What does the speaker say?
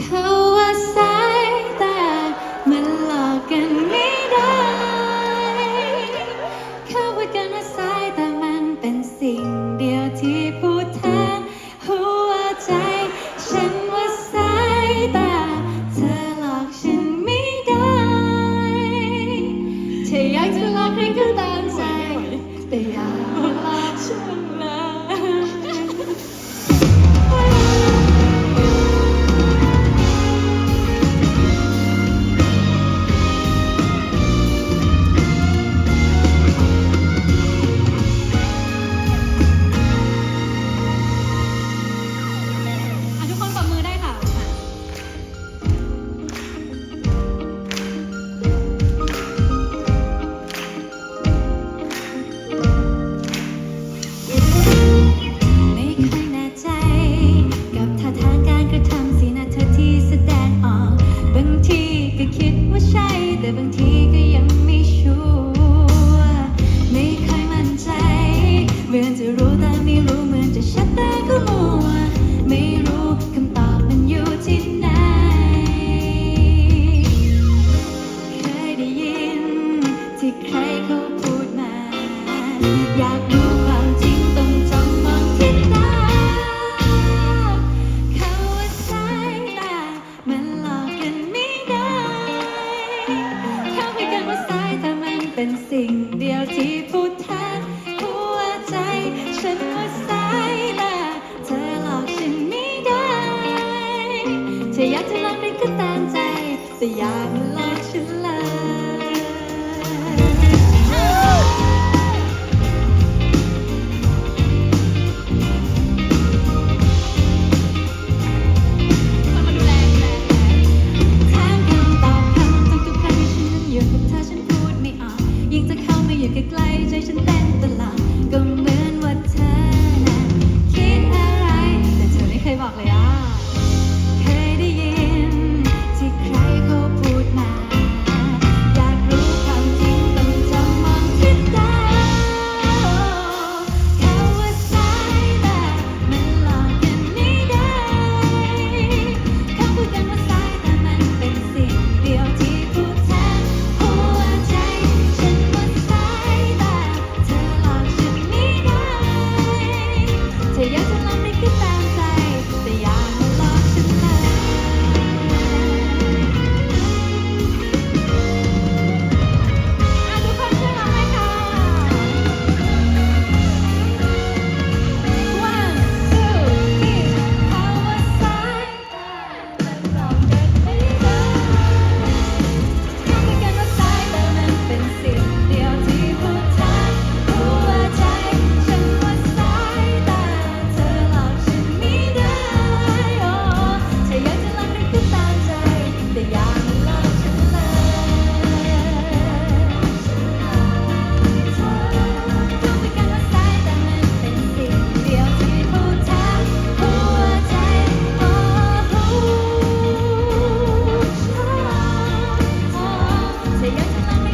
เขาว่าสายตามันหลอกกันไม่ได้เขาว่ากันว่า ใช่ แต่บางทีก็ยังไม่ชัวร์ไม่ค่อยมั่นใจเหมือนจะรู้แต่ไม่รู้เหมือนจะชัดแต่ก็มัวไม่รู้คำตอบมันอยู่ที่ไหน เคยได้ยินที่ใครเขาพูดมา อยากรู้ เป็นสิ่งเดียวที่พูดแทนหัวใจ ฉันว่าสายตาเธอหลอกฉันไม่ได้เธออยากจะ